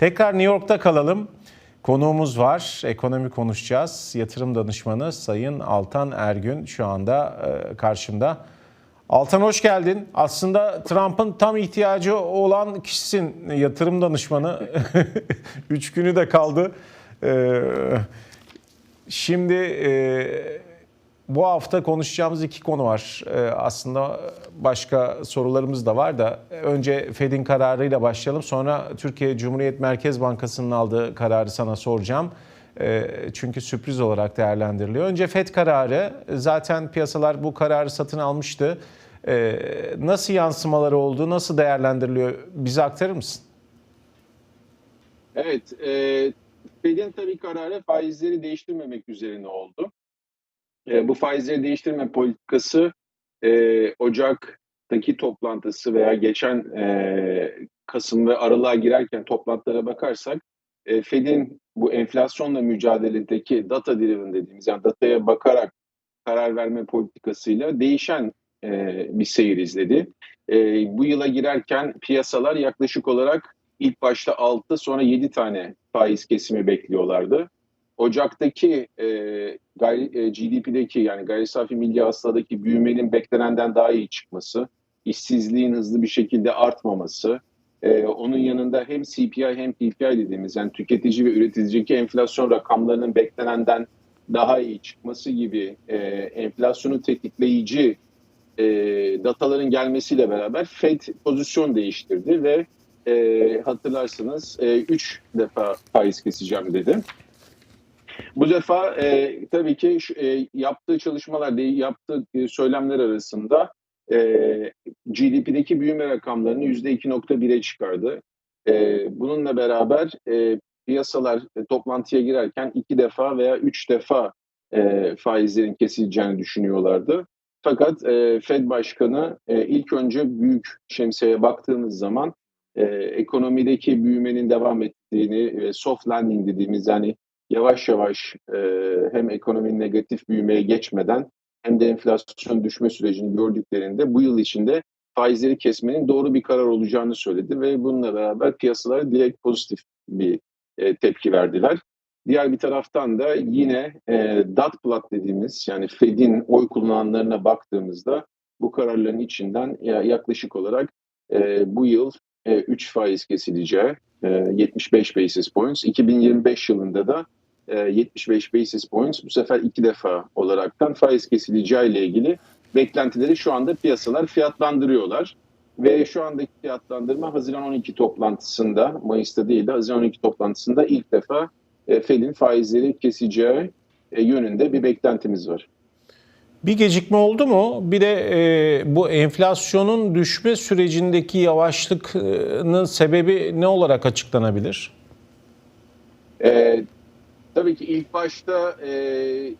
Tekrar New York'ta kalalım. Konuğumuz var. Ekonomi konuşacağız. Yatırım danışmanı Sayın Altan Ergün şu anda e, karşımda. Altan hoş geldin. Aslında Trump'ın tam ihtiyacı olan kişisin yatırım danışmanı. Üç günü de kaldı. Ee, Şimdi e, bu hafta konuşacağımız iki konu var. E, aslında başka sorularımız da var da önce Fed'in kararıyla başlayalım. Sonra Türkiye Cumhuriyet Merkez Bankası'nın aldığı kararı sana soracağım. E, çünkü sürpriz olarak değerlendiriliyor. Önce Fed kararı. Zaten piyasalar bu kararı satın almıştı. E, nasıl yansımaları oldu, nasıl değerlendiriliyor? Bize aktarır mısın? Evet, e, Fed'in tabii kararı faizleri değiştirmemek üzerine oldu. E, bu faizleri değiştirme politikası e, Ocak'taki toplantısı veya geçen e, Kasım ve Aralık'a girerken toplantılara bakarsak e, Fed'in bu enflasyonla mücadeledeki data driven dediğimiz yani dataya bakarak karar verme politikasıyla değişen e, bir seyir izledi. E, bu yıla girerken piyasalar yaklaşık olarak ilk başta 6 sonra 7 tane faiz kesimi bekliyorlardı. Ocak'taki e, gayri, e, GDP'deki yani gayri safi milli hasıladaki büyümenin beklenenden daha iyi çıkması, işsizliğin hızlı bir şekilde artmaması, e, onun yanında hem CPI hem PPI dediğimiz yani tüketici ve üreticideki enflasyon rakamlarının beklenenden daha iyi çıkması gibi e, enflasyonu tetikleyici e, dataların gelmesiyle beraber Fed pozisyon değiştirdi ve e, hatırlarsınız 3 e, defa faiz keseceğim dedi. Bu defa e, tabii ki e, yaptığı çalışmalar, yaptığı e, söylemler arasında e, GDP'deki büyüme rakamlarını %2.1'e çıkardı. E, bununla beraber e, piyasalar e, toplantıya girerken iki defa veya üç defa e, faizlerin kesileceğini düşünüyorlardı. Fakat e, Fed Başkanı e, ilk önce büyük şemsiyeye baktığımız zaman e, ekonomideki büyümenin devam ettiğini ve soft landing dediğimiz yani yavaş yavaş e, hem ekonominin negatif büyümeye geçmeden hem de enflasyon düşme sürecini gördüklerinde bu yıl içinde faizleri kesmenin doğru bir karar olacağını söyledi ve bununla beraber piyasalara direkt pozitif bir e, tepki verdiler. Diğer bir taraftan da yine e, dot plot dediğimiz yani Fed'in oy kullananlarına baktığımızda bu kararların içinden ya, yaklaşık olarak e, bu yıl 3 e, faiz kesileceği e, 75 basis points. 2025 yılında da 75 basis points bu sefer iki defa olaraktan faiz kesileceği ile ilgili beklentileri şu anda piyasalar fiyatlandırıyorlar. Ve şu andaki fiyatlandırma Haziran 12 toplantısında, Mayıs'ta değil de Haziran 12 toplantısında ilk defa e, Fed'in faizleri keseceği e, yönünde bir beklentimiz var. Bir gecikme oldu mu? Bir de e, bu enflasyonun düşme sürecindeki yavaşlıkının sebebi ne olarak açıklanabilir? E, tabii ki ilk başta e,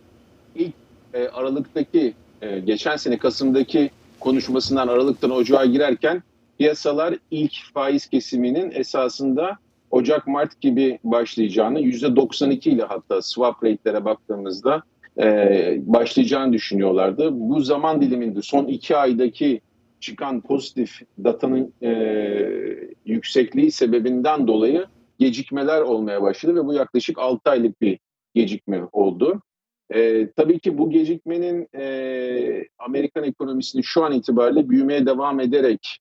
ilk e, Aralık'taki e, geçen sene Kasım'daki konuşmasından Aralık'tan Ocağa girerken piyasalar ilk faiz kesiminin esasında Ocak-Mart gibi başlayacağını %92 ile hatta swap rate'lere baktığımızda e, başlayacağını düşünüyorlardı. Bu zaman diliminde son iki aydaki çıkan pozitif datanın e, yüksekliği sebebinden dolayı gecikmeler olmaya başladı ve bu yaklaşık 6 aylık bir gecikme oldu. E, tabii ki bu gecikmenin e, Amerikan ekonomisini şu an itibariyle büyümeye devam ederek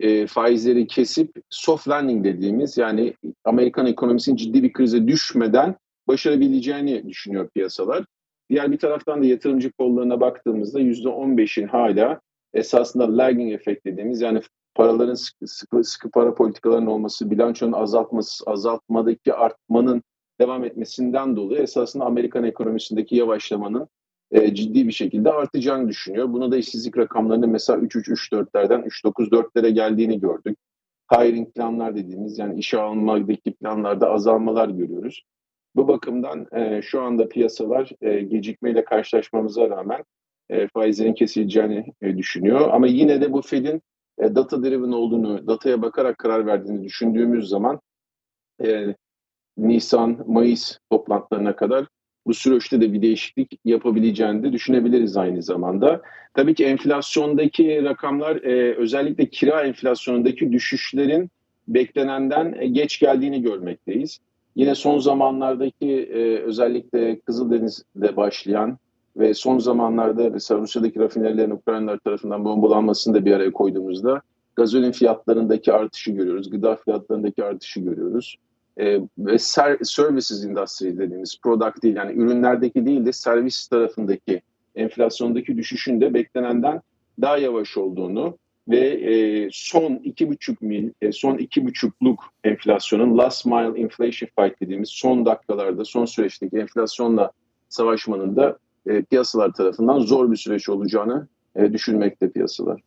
e, faizleri kesip soft landing dediğimiz yani Amerikan ekonomisinin ciddi bir krize düşmeden başarabileceğini düşünüyor piyasalar. Diğer bir taraftan da yatırımcı kollarına baktığımızda %15'in hala esasında lagging efekt dediğimiz yani paraların sıkı, sıkı, sıkı para politikalarının olması, bilançonun azaltması, azaltmadaki artmanın devam etmesinden dolayı esasında Amerikan ekonomisindeki yavaşlamanın e, ciddi bir şekilde artacağını düşünüyor. Bunu da işsizlik rakamlarının mesela 3-3-3-4'lerden 3-9-4'lere geldiğini gördük. Hiring planlar dediğimiz yani işe almadaki planlarda azalmalar görüyoruz. Bu bakımdan e, şu anda piyasalar e, gecikmeyle karşılaşmamıza rağmen e, faizlerin kesileceğini e, düşünüyor. Ama yine de bu Fed'in e, data driven olduğunu, dataya bakarak karar verdiğini düşündüğümüz zaman e, Nisan, Mayıs toplantılarına kadar bu süreçte de bir değişiklik yapabileceğini de düşünebiliriz aynı zamanda. Tabii ki enflasyondaki rakamlar e, özellikle kira enflasyonundaki düşüşlerin beklenenden e, geç geldiğini görmekteyiz. Yine son zamanlardaki e, özellikle Kızıldeniz'de başlayan ve son zamanlarda mesela Rusya'daki rafinerilerin Ukraynalılar tarafından bombalanmasını da bir araya koyduğumuzda gazolin fiyatlarındaki artışı görüyoruz, gıda fiyatlarındaki artışı görüyoruz. E, ve ser, services industry dediğimiz product değil yani ürünlerdeki değil de servis tarafındaki enflasyondaki düşüşün de beklenenden daha yavaş olduğunu ve e, son iki buçuk mil, e, son iki buçukluk enflasyonun last mile inflation fight dediğimiz son dakikalarda, son süreçteki enflasyonla savaşmanın da e, piyasalar tarafından zor bir süreç olacağını e, düşünmekte piyasalar.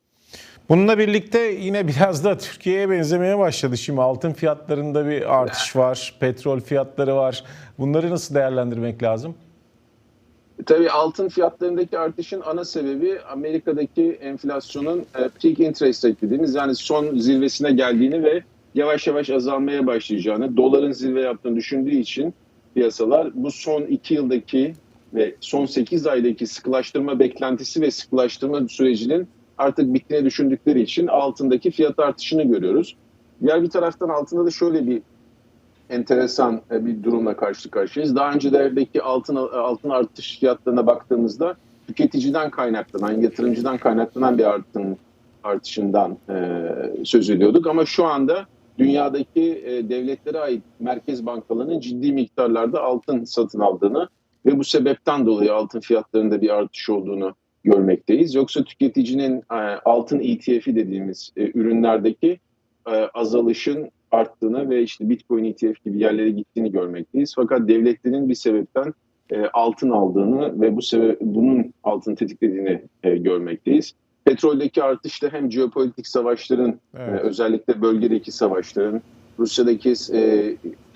Bununla birlikte yine biraz da Türkiye'ye benzemeye başladı. Şimdi altın fiyatlarında bir artış var, petrol fiyatları var. Bunları nasıl değerlendirmek lazım? Tabii altın fiyatlarındaki artışın ana sebebi Amerika'daki enflasyonun e, peak interest rate dediğimiz yani son zirvesine geldiğini ve yavaş yavaş azalmaya başlayacağını, doların zirve yaptığını düşündüğü için piyasalar bu son iki yıldaki ve son 8 aydaki sıkılaştırma beklentisi ve sıkılaştırma sürecinin artık bittiğini düşündükleri için altındaki fiyat artışını görüyoruz. Diğer bir taraftan altında da şöyle bir enteresan e, bir durumla karşı karşıyayız. Daha öncelerdeki altın altın artış fiyatlarına baktığımızda tüketiciden kaynaklanan, yatırımcıdan kaynaklanan bir artın artışından e, söz ediyorduk. Ama şu anda dünyadaki e, devletlere ait merkez bankalarının ciddi miktarlarda altın satın aldığını ve bu sebepten dolayı altın fiyatlarında bir artış olduğunu görmekteyiz. Yoksa tüketicinin e, altın ETF'i dediğimiz e, ürünlerdeki e, azalışın arttığını ve işte Bitcoin ETF gibi yerlere gittiğini görmekteyiz. Fakat devletlerin bir sebepten altın aldığını ve bu sebep bunun altın tetiklediğini görmekteyiz. Petroldeki artış da hem jeopolitik savaşların Evet. özellikle bölgedeki savaşların Rusya'daki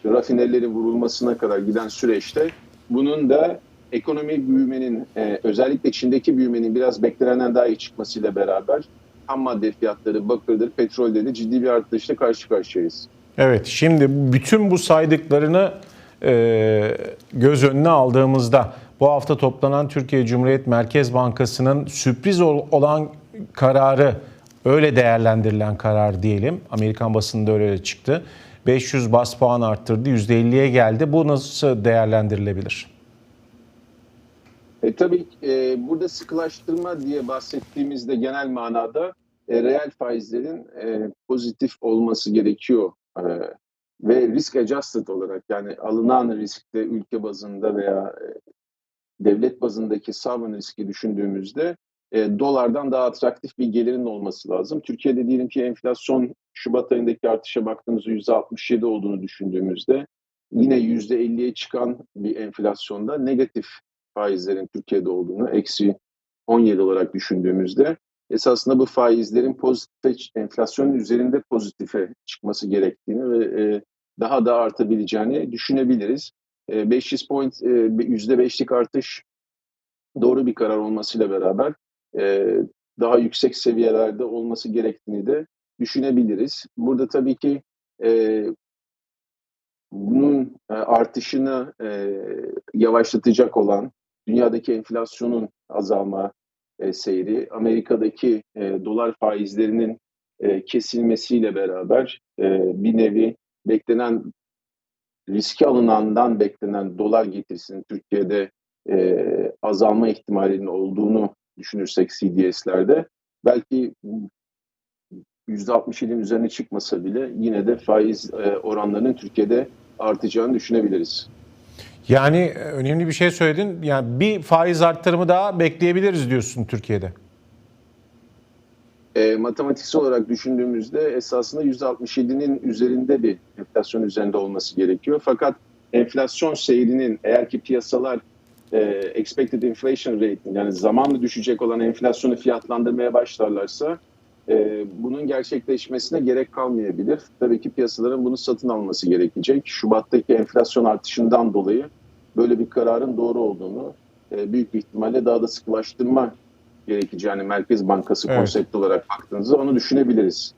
rafinerilerin vurulmasına kadar giden süreçte bunun da ekonomi büyümenin e, özellikle Çin'deki büyümenin biraz beklenenden daha iyi çıkmasıyla beraber ham madde fiyatları, bakırdır, petrolde de ciddi bir artışla karşı karşıyayız. Evet, şimdi bütün bu saydıklarını e, göz önüne aldığımızda bu hafta toplanan Türkiye Cumhuriyet Merkez Bankası'nın sürpriz ol- olan kararı, öyle değerlendirilen karar diyelim. Amerikan basında öyle çıktı. 500 bas puan arttırdı, %50'ye geldi. Bu nasıl değerlendirilebilir? E, tabii e, burada sıkılaştırma diye bahsettiğimizde genel manada e, reel faizlerin e, pozitif olması gerekiyor. E, ve risk adjusted olarak yani alınan riskte ülke bazında veya e, devlet bazındaki sovereign riski düşündüğümüzde e, dolardan daha atraktif bir gelirin olması lazım. Türkiye'de diyelim ki enflasyon Şubat ayındaki artışa baktığımızda %67 olduğunu düşündüğümüzde yine %50'ye çıkan bir enflasyonda negatif faizlerin Türkiye'de olduğunu, eksi 17 olarak düşündüğümüzde esasında bu faizlerin pozitife, enflasyonun üzerinde pozitife çıkması gerektiğini ve e, daha da artabileceğini düşünebiliriz. E, 500 point, e, %5'lik artış doğru bir karar olmasıyla beraber e, daha yüksek seviyelerde olması gerektiğini de düşünebiliriz. Burada tabii ki e, bunun e, artışını e, yavaşlatacak olan dünyadaki enflasyonun azalma e, seyri, Amerika'daki e, dolar faizlerinin e, kesilmesiyle beraber e, bir nevi beklenen riski alınandan beklenen dolar getirisinin Türkiye'de e, azalma ihtimalinin olduğunu düşünürsek CDS'lerde belki %67'nin üzerine çıkmasa bile yine de faiz e, oranlarının Türkiye'de artacağını düşünebiliriz. Yani e, önemli bir şey söyledin. Yani bir faiz arttırımı daha bekleyebiliriz diyorsun Türkiye'de. E, matematiksel olarak düşündüğümüzde esasında %67'nin üzerinde bir enflasyon üzerinde olması gerekiyor. Fakat enflasyon seyrinin eğer ki piyasalar e, expected inflation rate yani zamanla düşecek olan enflasyonu fiyatlandırmaya başlarlarsa e, bunun gerçekleşmesine gerek kalmayabilir. Tabii ki piyasaların bunu satın alması gerekecek. Şubat'taki enflasyon artışından dolayı böyle bir kararın doğru olduğunu e, büyük bir ihtimalle daha da sıkılaştırma gerekeceğini Merkez Bankası Evet. konsept olarak baktığınızda onu düşünebiliriz.